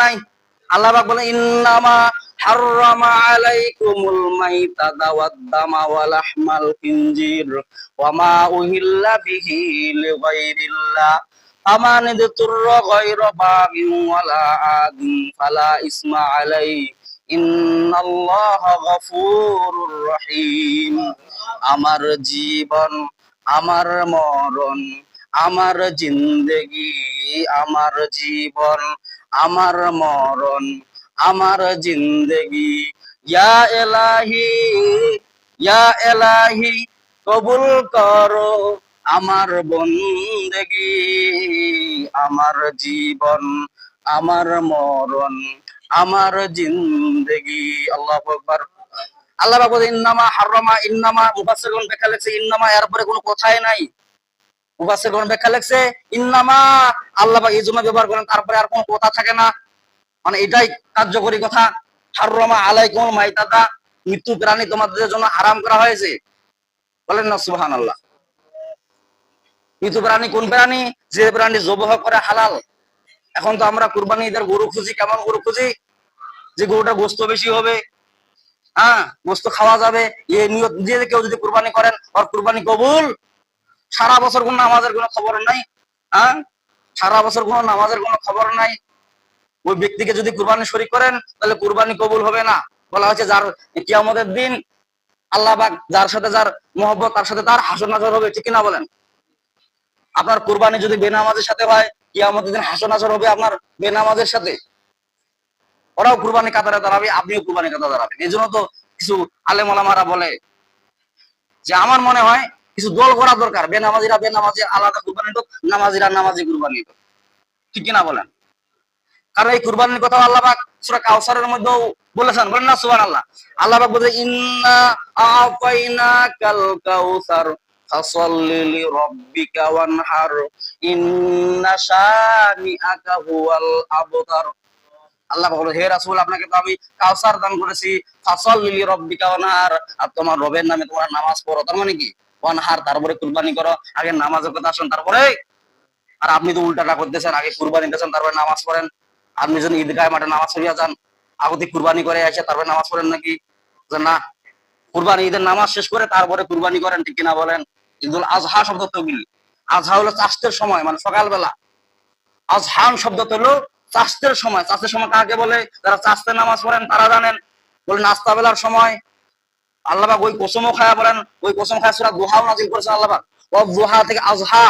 নাই। আল্লাহ বলে ইন্নামা হাররামা আলাইকুমুল মাইতাতা ওয়াদ-দামা আমার জীবন, আমার মরণ, আমার জিন্দেগি, আমার জীবন আমার মরণ, আমার জিন্দেগি। ইয়া এলাহি ইয়া এলাহি, কবুল করো আমার বন্দেগি। আমার জীবন, আমার মরণ, আমার জিন্দেগি। আল্লাহ আকবার। আল্লাহ বলে ইন্নামা হাররামা, ইন্নামা মুফাসসিরুন ব্যাখ্যা লিখছে, ইন্নামা এর পরে কোনো কথাই নাই। ব্যাখ্যা লিখছে? ইন্নামা আল্লাহ এই ব্যবহার করেন, তারপরে আর কোনো কথা থাকে না। মানে এটাই কার্যকরী কথা। মাইতাতা মৃত্যু প্রাণী তোমাদের জন্য করা হয়েছে। বলেন না, সুবহানাল্লাহ। মৃত্যু প্রাণী কোন প্রাণী? যে প্রাণী জবহ করে হালাল। এখন তো আমরা কুরবানি ঈদের গরু খুঁজি, কেমন গরু খুঁজি? যে গরুটা গোস্ত বেশি হবে হ্যাঁ গোস্ত খাওয়া যাবে এই নিয়ত দিয়ে কেউ যদি কুরবানি করেন আর কুরবানি কবুল। সারা বছর কোনো নামাজের কোনো খবর নাই হ্যাঁ? সারা বছর কোনো নামাজের কোনো খবর নাই। ওই ব্যক্তিকে যদি কুরবানি শরিক করেন, তাহলে কুরবানি কবুল হবে না। বলা হচ্ছে যার কিয়ামতের দিন আল্লাহ পাক যার সাথে যার মহব্বত, তার সাথে তার হাসন নাজর হবে, ঠিক না বলেন? আপনার কুরবানি যদি বেনামাজের সাথে হয়, কিয়ামতের দিন হাসন নাজর হবে আপনার বেনামাজের সাথে। ওরাও কুরবানি কাতারে দাঁড়াবে, আপনিও কুরবানি কাতারে দাঁড়াবেন। এই জন্য তো কিছু আলেম ওলামারা বলে যে, আমার মনে হয় কিছু দল করা দরকার। বেনামাজিরা বেনামাজি, আলাদা কুরবানি হোক নামাজিরা নামাজি কুরবানি হোক ঠিক কিনা বলেন? কারণ এই কুরবানির কথা আল্লাহ কাউসারের মধ্যেও বলেছেন। বলেন না, সুবহানাল্লাহ। আল্লাহ পাক বলে ইন্না কাউসার ওয়ানহার, ইন্না শানিআকা হুয়াল আবতার। আল্লাহ হে আপনাকে তো আমি কাউসার দান করেছি লিরাব্বিকা ওয়ানহার। আর তোমার রবের নামে তোমরা নামাজ পড়ো, তার মানে কি? ওয়ানহার তারপরে কুরবানি করো, আগে নামাজের কথা আসুন, তারপরে আর আপনি তো উল্টাটা করতেছেন, আগে কুরবানি দিতেছেন, তারপরে নামাজ পড়েন। আপনি যদি ঈদগাহ মাঠে নামাজ পড়িয়া যান, আগতে কুরবানি করে এসে তারপরে নামাজ পড়েন নাকি? যে না, কুরবানি, ঈদের নামাজ শেষ করে তারপরে কুরবানি করেন, ঠিক কিনা বলেন? ঈদুল আজহা শব্দ তৈরি আজহা হলো চাষতের সময় মানে সকালবেলা। আজহান শব্দ হলো চাষতের সময়। চাষের সময় কাকে বলে? যারা চাষতে নামাজ পড়েন, তারা জানেন। বলে নাস্তা বেলার সময় আল্লাহবাক ওই কোসমও খায়া বলেন ওই কোসম খায়া সুরা দোহাও নাজিল করেছেন আল্লাহবাক ও দোহা থেকে আজহা।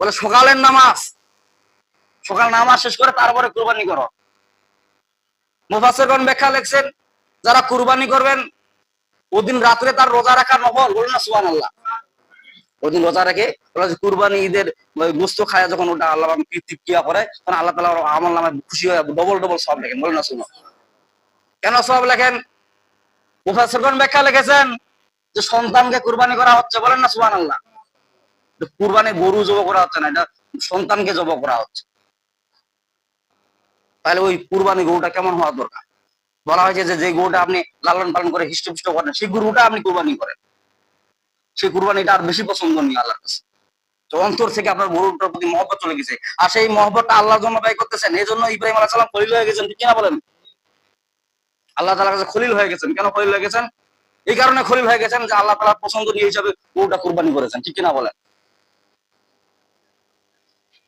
বলে সকালের নামাজ। সকাল নামাজ শেষ করে তারপরে কুরবানি করো। মুফাসসিরগণ ব্যাখ্যা লিখছেন, যারা কুরবানি করবেন, ওদিন রাত্রে তার রোজা রাখা নফল। বলুন না সুবহানাল্লাহ। ওদিন রোজা রেখে যে কুরবানি ঈদের গোস্ত খায় যখন ওটা আল্লাহ তৃপ্তিয়া করে তখন আল্লাহ তালা আমল নামে খুশি হয়ে ডবল ডবল সব লেখেন। বলুন না শুনো কেন সব লেখেন? মুফাসসিরগণ ব্যাখ্যা লিখেছেন যে সন্তানকে কুরবানি করা হচ্ছে বলেন না, সুবহানাল্লাহ? কুরবানি গরু জব করা হচ্ছে না, এটা সন্তানকে জব করা হচ্ছে। তাহলে ওই কুরবানি গরুটা কেমন হওয়া দরকার? বলা হয়েছে যে যে গরুটা আপনি লালন পালন করে হৃষ্টপুষ্ট করেন, সেই গরুটা আপনি কুরবানি করেন। সেই কুরবানিটা আর বেশি পছন্দনীয় আল্লাহর কাছে। তো অন্তর থেকে আপনার গরুটার প্রতি মহব্বত চলে গেছে। আর সেই মহব্বতটা আল্লাহর জন্য ব্যয় করতেছেন এই জন্য ইব্রাহিম আলাহ সালাম খলিল হয়ে গেছেন কিনা বলেন? আল্লাহ তালার কাছে খলিল হয়ে গেছেন। কেন খলিল হয়ে গেছেন? এই কারণে খলিল হয়ে গেছেন যে আল্লাহ তালার পছন্দনীয় হিসাবে গরুটা কুরবানি করেছেন। ঠিক কিনা বলেন?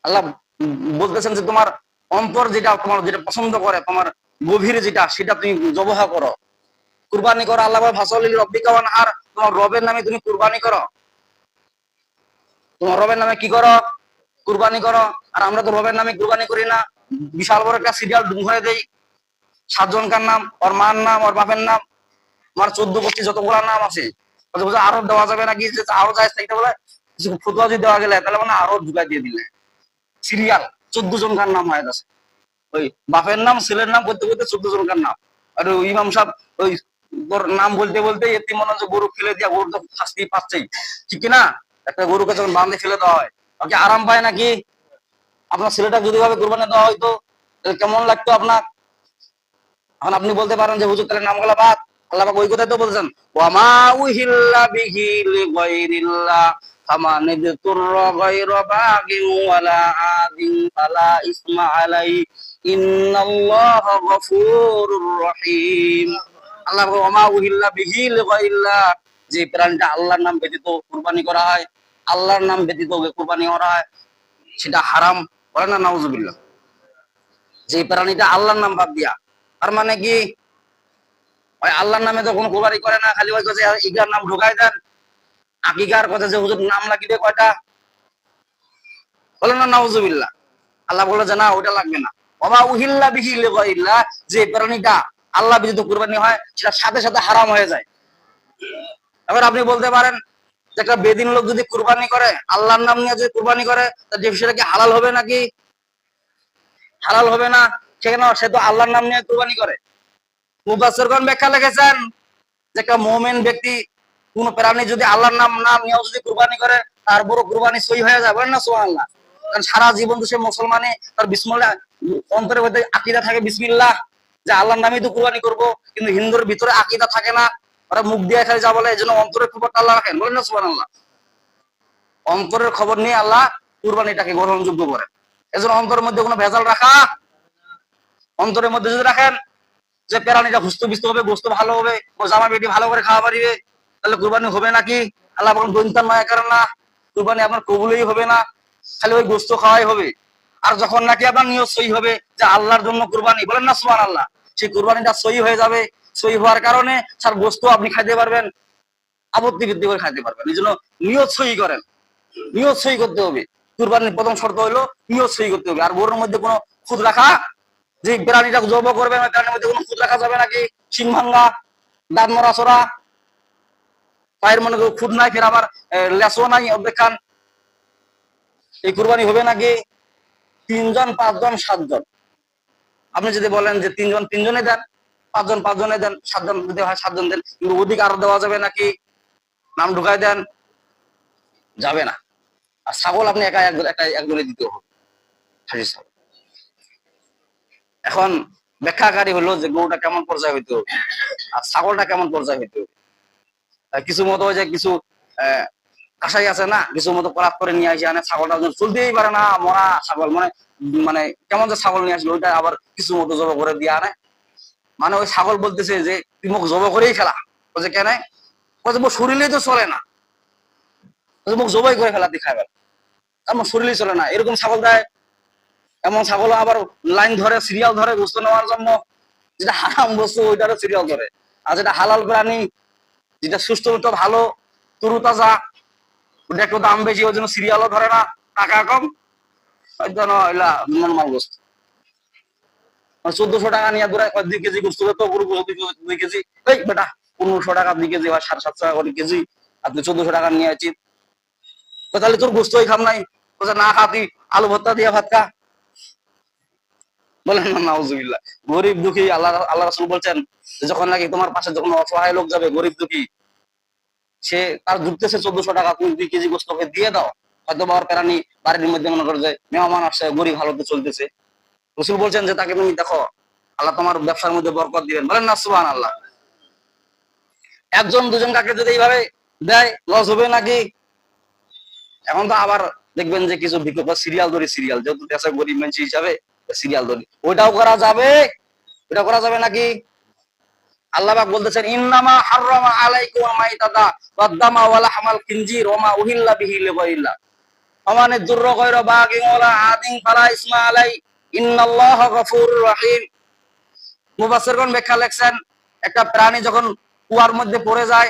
আল্লাহ বলতেছেন যে তোমার অন্তর যেটা তোমার যেটা পছন্দ করে, তোমার গভীরে যেটা, সেটা তুমি জবহা করো। কুরবানি করো আল্লাহ ভাসলিল রব্বিকাওয়ান আর তোমার রবের নামে তুমি কুরবানি করো। তোমার রবের নামে কি করো? কুরবানি করো। আর আমরা তো রবের নামে কুরবানি করি না। বিশাল বড় একটা সিরিয়াল ডুম হয়ে দেই। সাতজনকার নাম, ওর মার নাম, ওর বাপের নাম আমার চোদ্দ গোষ্ঠী যতগুলা নাম আছে আরও দেওয়া যাবে নাকি? আরও যায় ফতুয়া যদি দেওয়া গেলে, তাহলে মানে আরও ঢুকাই দিয়ে দিলে। সিরিয়াল, চোদ্দ জনকার নাম হয়ে গেছে। ওই বাপের নাম, ছেলের নাম করতে করতে চোদ্দ জনকার নাম। আর ওই ইমাম সাহেব, ওই ওর নাম বলতে বলতে এতে মনে হচ্ছে গরু ফেলে দিয়া গরু তো শাস্তি পাচ্ছেই। ঠিক কি না একটা গরুকে যখন বাঁধে ফেলে দেওয়া হয় ওকে আরাম পায় নাকি? আপনার ছেলেটা যদি ভাবে কোরবানি দেওয়া হয়তো কেমন লাগতো আপনার? এখন আপনি বলতে পারেন যে, হুজুর নাম নামগুলা বাদ। আল্লাহ ওই কথাই তো বলছেন। ওয়ামা উহিল্লা বাগিন ওয়ালা আদিন ইসমা আলাই ইন্নাল্লাহ গফুরুর রহিম। আল্লাহ ওয়ামা উহিল্লা বিহিল লিগাইরিল্লাহ, যে প্রাণটা আল্লাহর নাম ব্যতীত কুরবানি করা হয়, আল্লাহর নাম ব্যতীত কুরবানি করা হয়, সেটা হারাম। বলে না, নাউজুবিল্লাহ। যে প্রাণীটা আল্লাহর নাম বাদ দিয়া তার মানে কি? ওই আল্লাহর নামে তো কোনো কোরবানি করে না, খালি ওই কাছে ইগার নাম ঢুকাই দেন। আকিকার কথা যে হুজুর নাম লাগিয়ে কয়টা? বলে না, নাউজুবিল্লাহ। আল্লাহ বলে যে না ওটা লাগবে না। বাবা উহিল্লা বিহি লিগাইরিল্লাহ, যে প্রাণীটা আল্লাহ ব্যতীত কুরবানি হয় সেটা সাথে সাথে হারাম হয়ে যায়। এবার আপনি বলতে পারেন যে একটা বেদিন লোক যদি কুরবানি করে, আল্লাহর নাম নিয়ে যদি কুরবানি করে তাহলে সেটা কি হালাল হবে নাকি? হালাল হবে না? সেখানে সে তো আল্লাহর নাম নিয়ে কুরবানি করে। মুবাসসিরগণ ব্যাখ্যা লিখেছেন যে একটা মুমিন ব্যক্তি কোন প্রাণী যদি আল্লাহর নাম নাম নিয়ে যদি কুরবানি করে, তার বড় কুরবানি সই হয়ে বলেন না সুবহানাল্লাহ? কারণ সারা জীবন তো সে মুসলমানে তার বিসমিল্লাহ, অন্তরের মধ্যে আকীদা থাকে বিসমিল্লাহ, যে আল্লাহর নামই তো কুরবানি করব, কিন্তু হিন্দুর ভিতরে আকীদা থাকে না। ওরা মুখ দিয়ে খালি যা বলে, এই জন্য অন্তরের খবরটা আল্লাহ রাখেন, বলেন না সুবহানাল্লাহ? অন্তরের খবর নিয়ে আল্লাহ কুরবানিটাকে গ্রহণযোগ্য করেন এজন্য অন্তরের মধ্যে কোনো ভেজাল রাখা অন্তরের মধ্যে যদি রাখেন যে প্রাণীটা হুস্ত বিস্ত হবে, গোস্ত ভালো হবে জামা বেটি ভালো করে খাওয়া পারিবে, তাহলে কুরবানি হবে নাকি? আল্লাহ বলেন দৈন্তান নয় কারণ না, কুরবানি আপনার কবুলই হবে না, খালি ওই গোস্ত খাওয়াই হবে। আর যখন নাকি আপনার নিয়ত সই হবে যে আল্লাহর জন্য কুরবানি, বলেন না সুমান আল্লাহ সেই কুরবানিটা সই হয়ে যাবে। সই হওয়ার কারণে স্যার গোস্ত আপনি খাইতে পারবেন, আপত্তি বৃদ্ধি করে খাইতে পারবেন। এই জন্য নিয়ত সই করেন, নিয়ত সই করতে হবে। কুরবানির প্রথম শর্ত হলো নিয়ত সই করতে হবে। আর গরুর মধ্যে কোনো খুদ রাখা যে প্রাণীটা জব করবে ওই প্রাণীর মধ্যে কোনো রাখা যাবে নাকি? শিং ভাঙ্গা, দাঁত মরা সরা। পায়ের মনে খুদ নাই, ফের আবার লেসও নাই অপেক্ষান এই কুরবানি হবে নাকি তিনজন, পাঁচজন, সাতজন? আপনি যদি বলেন যে তিনজন, তিনজনে দেন, পাঁচজন, পাঁচজনে দেন, সাতজন যদি হয়, সাতজন দেন, কিন্তু অধিক আরও দেওয়া যাবে নাকি? নাম ঢুকাই দেন, যাবে না। আর ছাগল আপনি একা একজন দিতে হবে। হাসি ছাগল এখন ব্যাখ্যাকারী হলো যে গরুটা কেমন পর্যায়ে হইতে, আর ছাগলটা কেমন পর্যায়ে হইতে। কিছু মতো যে কিছু কাসাই আছে না, কিছু মতো করাত করে নিয়ে আসে ছাগলটা চলতেই পারে না, মরা ছাগল মানে মানে কেমন যে ছাগল নিয়ে আসলো, ওইটা আবার কিছু মতো জব করে দিয়ে আনে। মানে ওই ছাগল বলতেছে যে, তুই মুখ জব করেই খেলা বলছে, কেন? বলছে, মোর শরীরে তো চলে না। মুখ জবাই করে ফেলা দেখায় আমার শরীরে চলে না। এরকম ছাগল দেয় এমন ছাগল আবার লাইন ধরে সিরিয়াল ধরে বস্তু নেওয়ার জন্য যেটা হারাম বস্তু, ওইটারও সিরিয়াল ধরে। আর যেটা হালাল প্রাণী, যেটা সুস্থ মতো ভালো তরু তাজা ওটা একটু দাম বেশি, ওই জন্য সিরিয়ালও ধরে না, টাকা কম। ওই নর্মাল বস্তু। চোদ্দশো টাকা নিয়ে দূরে দুই কেজি গোস্ত তো দুই কেজি- এই বেটা, পনেরোশো টাকা দুই কেজি বা সাড়ে সাতশো টাকা করে কেজি। আর তুই চোদ্দশো টাকা নিয়ে আছি তাহলে তোর গোস্তই খাম নাই। না খা আলু ভর্তা দিয়ে ভাত খা। বলেন না, নাউজুবিল্লাহ। গরিব দুঃখী, আল্লাহ আল্লাহ রাসূল বলছেন যখন নাকি তোমার পাশে যখন অসহায় লোক যাবে, গরিব দুঃখী, সে তার চোদ্দশো টাকা, তুমি দুই কেজি গোস্তকে দিয়ে দাও। হয়তো বাড়ির মধ্যে মনে যে মেহমান আসছে, গরিব হালতে চলতেছে। রসুল বলছেন যে তাকে তুমি দেখো, আল্লাহ তোমার ব্যবসার মধ্যে বরকত দিবেন। বলেন না সুবহান আল্লাহ একজন, দুজন কাকে যদি এইভাবে দেয় লস হবে নাকি? এখন তো আবার দেখবেন যে কিছু বিকল্প সিরিয়াল ধরে সিরিয়াল যেহেতু দেশের গরিব মানুষ হিসাবে সিরিয়াল ধরি। ওইটাও করা যাবে? ওটা করা যাবে নাকি? বলতেছেন, ইন্নামা হাররামা আলাইকুম মাইতাতা ওয়াদ্দামা ওয়ালা হামাল খিনজির উহিল্লা বিহি লিগাইরিল্লাহ আমানে আদিন ফালা ইসমা আলাই। গফুরুর ব্যাখ্যা লেখছেন, একটা প্রাণী যখন কুয়ার মধ্যে পড়ে যায়,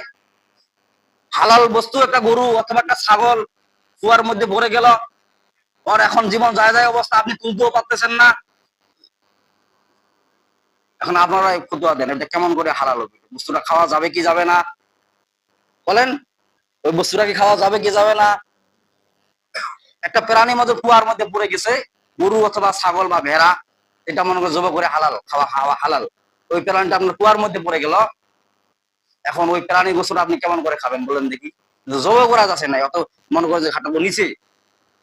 হালাল বস্তু, একটা গরু অথবা একটা ছাগল কুয়ার মধ্যে পড়ে গেল ওর এখন জীবন যায় যায় অবস্থা, আপনি তুলতেও পারতেছেন না। এখন আপনারা ফতুয়া দেন, এটা কেমন করে হালাল বস্তুটা খাওয়া যাবে কি যাবে না? বলেন, ওই বস্তুটা কি খাওয়া যাবে কি যাবে না? একটা প্রাণী মধ্যে কুয়ার মধ্যে পড়ে গেছে, গরু অথবা ছাগল বা ভেড়া, এটা মনে করে জব করে হালাল, খাওয়া খাওয়া হালাল। ওই প্রাণীটা আপনার কুয়ার মধ্যে পড়ে গেল, এখন ওই প্রাণী গোসল আপনি কেমন করে খাবেন বলেন দেখি। জব করা যাচ্ছে না অত মনে করে যে খাটাবো নিচে।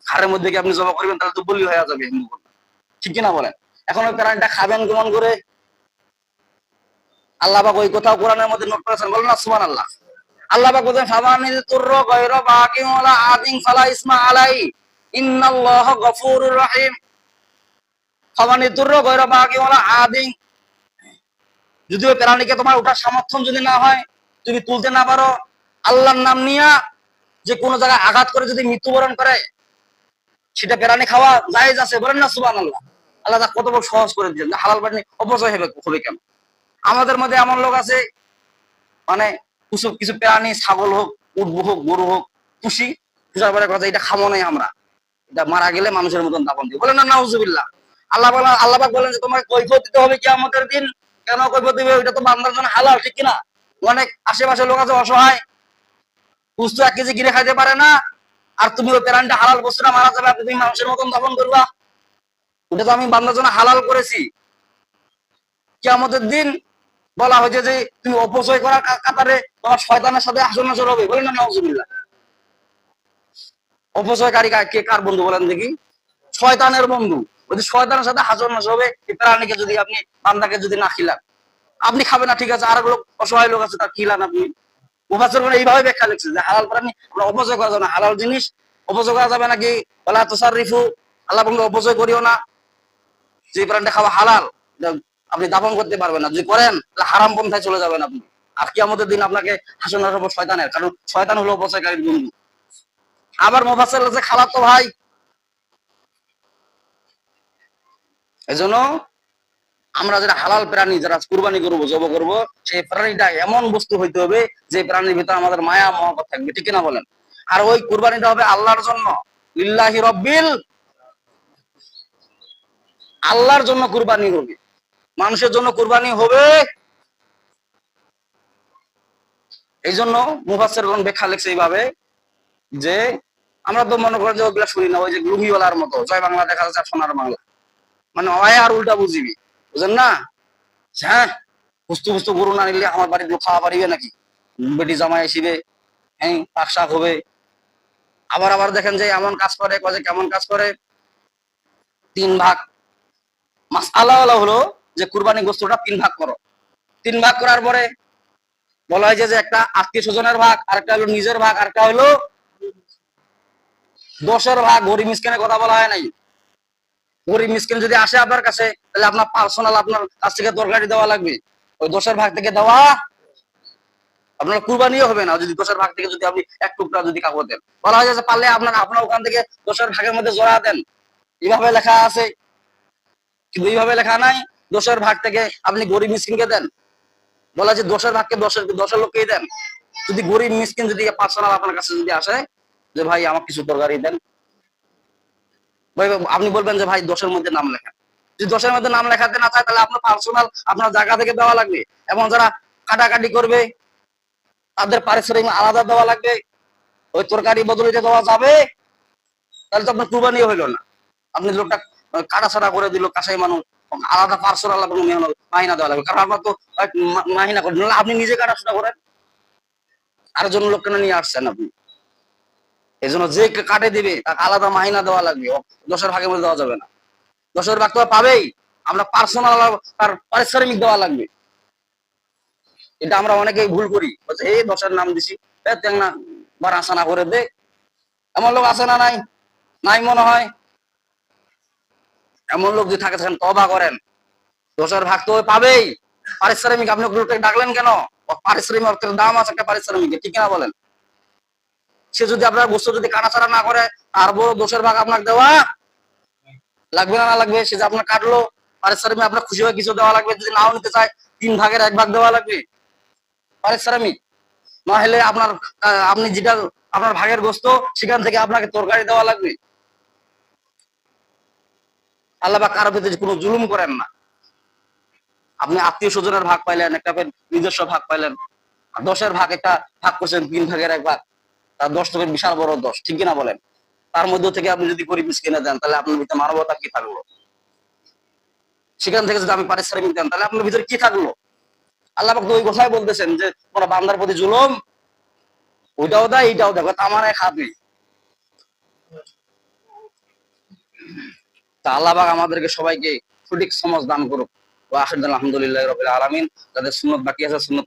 খারের মধ্যে কি আপনি জমা করবেন, তাহলে তো বলি হয়ে যাবে হিন্দু ঠিক কিনা বলেন? এখন ওই প্রাণীটা খাবেন কেমন করে? আল্লাহ পাক ওই কোথাও কোরআনের মধ্যে নোট করেছেন, বলেন সুমান আল্লাহ আল্লাহ আদিন ফালা ইসমা আলাই, ইন্নাল্লাহ রহিম। আদিন। যদিও প্রাণীকে তোমার যদি না হয় তুমি তুলতে না পারো, আল্লাহর নাম নিয়া যে কোনো জায়গায় আঘাত করে যদি মৃত্যুবরণ করে সেটা প্রাণী খাওয়া জায়েজ আছে বলেন না সুবান আল্লাহ আল্লাহ তা কত বড় সহজ করে যে হালাল পানি অপচয় হবে হবে কেন? আমাদের মধ্যে এমন লোক আছে মানে কিছু কিছু প্রাণী ছাগল হোক, উঠবো হোক, গরু হোক, পুষি, পুষার পরে কথা, এটা খামো নাই আমরা। এটা মারা গেলে মানুষের মতন দাপন দিই বলেন না, নাউজুবিল্লাহ। আল্লাহ বলেন আল্লাহ বলেন যে তোমাকে কৈফত দিতে হবে কি আমাদের দিন। কেন কৈফত দিবে? ওইটা তো বান্দার জন্য হালাল, ঠিক কিনা? অনেক আশেপাশে লোক আছে অসহায় পুষ্ট এক কেজি কিনে খাইতে পারে না আর তুমি ওই প্রাণীটা হালাল বস্তুটা মারা যাবে, আর তুমি মানুষের মতন দাপন করবা। ওটা তো আমি বান্দার জন্য হালাল করেছি। কি আমাদের দিন বলা হয়েছে যে তুমি অপচয় করার কাতারে তোমার শয়তানের সাথে আসন আসর হবে, বলেন না নজুবিল্লাহ অপচয়কারী কা- কার বন্ধু বলেন দেখি। শয়তানের বন্ধু। ওই শয়তানের সাথে হাসন নাসর হবে, এই প্রাণীকে যদি আপনি, বান্দাকে যদি না খিলান। আপনি খাবেন না, ঠিক আছে আর লোক, অসহায় লোক আছে, তার খিলান আপনি। মুফাসসির করে এইভাবে ব্যাখ্যা লিখছে যে হালাল প্রাণী আমরা অপচয় করা যাবে না। হালাল জিনিস অপচয় করা যাবে নাকি? বলা তুসারিফু আল্লাহ বন্ধু অপচয় করিও না। যে প্রাণীটা খাওয়া হালাল আপনি দাপন করতে পারবেন না। যদি করেন, তাহলে হারাম পন্থায় চলে যাবেন আপনি। আর কি আমাদের দিন আপনাকে হাসন হবে শয়তানের। কারণ শয়তান হলো অপচয়কারীর বন্ধু। আবার মোফাসেল আছে খালাতো ভাই। এজন্য আমরা যারা হালাল প্রাণী, যারা কুরবানি করব, জব করব, সেই প্রাণীটা এমন বস্তু হইতে হবে যে প্রাণীর ভিতরে আমাদের মায়া, মহব্বত থাকবে। ঠিক না বলেন? আর ওই কুরবানিটা হবে আল্লাহর জন্য। ইল্লাহি রব্বিল আল্লাহর জন্য কুরবানি হবে। মানুষের জন্য কুরবানি হবে। এই জন্য মুফাসের কোন ব্যাখ্যা লিখছে এইভাবে যে, আমরা তো মনে করি যে ওগুলা শুনি না, ওই যে লুঙ্গিওয়ালার মতো, জয় বাংলা দেখা যাচ্ছে সোনার বাংলা। মানে অয় আর উল্টা বুঝিবি। বুঝেন না? হ্যাঁ বুঝতে বুঝতে গরু না নিলে আমার বাড়ির লোক খাওয়া পারিবে নাকি? বেটি জামাই আসিবে হ্যাঁ পাক শাক হবে। আবার আবার দেখেন যে এমন কাজ করে, কয় কেমন কাজ করে? তিন ভাগ। মাস আল্লাহ হলো যে কুরবানি গোস্তটা তিন ভাগ করো। তিন ভাগ করার পরে বলা হয়েছে যে একটা আত্মীয় স্বজনের ভাগ, আরেকটা হলো নিজের ভাগ, আরেকটা হলো দশের ভাগ। গরিব মিসকিনের কথা বলা হয় নাই। গরিব মিসকিন যদি আসে আপনার কাছে তাহলে আপনার পার্সোনাল আপনার কাছ থেকে তরকারি দেওয়া লাগবে। ওই দশের ভাগ থেকে দেওয়া আপনার কুরবানিও হবে না, যদি দশের ভাগ থেকে যদি আপনি এক টুকরা যদি কাপড় দেন। বলা হয় যে পারলে আপনার আপনার ওখান থেকে দশের ভাগের মধ্যে জড়া দেন। এইভাবে লেখা আছে। কিন্তু এইভাবে লেখা নাই, দশের ভাগ থেকে আপনি গরিব মিসকিনকে দেন। বলা যে দশের ভাগকে দশের দশের লোককেই দেন। যদি গরিব মিসকিন যদি পার্সোনাল আপনার কাছে যদি আসে, যে ভাই আমার কিছু তরকারি দেন। ভাই, আপনি বলবেন যে ভাই দশের মধ্যে নাম লেখা। যদি দশের মধ্যে নাম লেখাতে না চায়, তাহলে আপনার পার্সোনাল আপনার জায়গা থেকে দেওয়া লাগবে। এবং যারা কাটাকাটি করবে, তাদের পারিশ্রমিক আলাদা দেওয়া লাগবে। ওই তরকারি বদলিতে দেওয়া যাবে, তাহলে তো আপনার কুরবানি হইল না। আপনি লোকটা কাটা ছাড়া করে দিল, কাসাই মানুষ আলাদা পার্সোনাল আপনার মেহনত, মাহিনা দেওয়া লাগবে। কারণ আপনার তো মাহিনা করেন আপনি নিজে কাটাশোনা করেন। আরেকজন লোক কেন নিয়ে আসছেন আপনি। এই জন্য যে কাটে দিবে, তাকে আলাদা মাহিনা দেওয়া লাগবে। দশের ভাগের মধ্যে দেওয়া যাবে না। দশের ভাগ তো পাবেই। আমরা পার্সোনাল তার পারিশ্রমিক দেওয়া লাগবে। এটা আমরা অনেকেই ভুল করি। এই দশের নাম দিছি। না, বার আসা না করে দে। এমন লোক আছে না নাই? নাই মনে হয়? এমন লোক যদি থাকে থাকেন তবা করেন। দশের ভাগ তো পাবেই। পারিশ্রমিক, আপনি ডাকলেন কেন? পারিশ্রমিক অর্থের দাম আছে একটা পারিশ্রমিক, ঠিক না বলেন? সে যদি আপনার বস্তু যদি কাটাছাড়া না করে বড় দোষের ভাগ আপনাকে দেওয়া লাগবে না লাগবে, সে যে আপনার কাটলো, পারিশ্রমিক আপনার খুশি হয়ে কিছু দেওয়া লাগবে, যদি নাও নিতে চায়, তিন ভাগের এক ভাগ দেওয়া লাগবে। পারিশ্রমিক। না হলে আপনার আপনি যেটা, আপনার ভাগের গোস্ত, সেখান থেকে আপনাকে তরকারি দেওয়া লাগবে। আল্লাহ বা কারও ভিতরে কোনো জুলুম করেন না। আপনি আত্মীয় স্বজনের ভাগ পাইলেন, একটা নিজস্ব ভাগ পাইলেন। আর দশের ভাগ একটা ভাগ করছেন, তিন ভাগের এক ভাগ। তার দশ থেকে বিশাল বড় দশ, ঠিক কিনা বলেন? তার মধ্য থেকে আপনি যদি গরিব কিনে দেন, তাহলে আপনার ভিতরে মানবতা কি থাকল? সেখান থেকে যদি আমি পারিশ্রমিক দেন, তাহলে আপনার ভিতরে কি থাকল? আল্লাহ ওই কথাই বলতেছেন যে তোমরা বান্দার প্রতি জুলুম, ওইটাও দেয়, এইটাও দেখো আমার খাবে তা আল্লাহ আমাদেরকে সবাইকে সঠিক সমাজ দান করুক। আলহামদুলিল্লাহ রবিল আলমিন। তাদের সুন্নত বাকি আছে, সুন্নত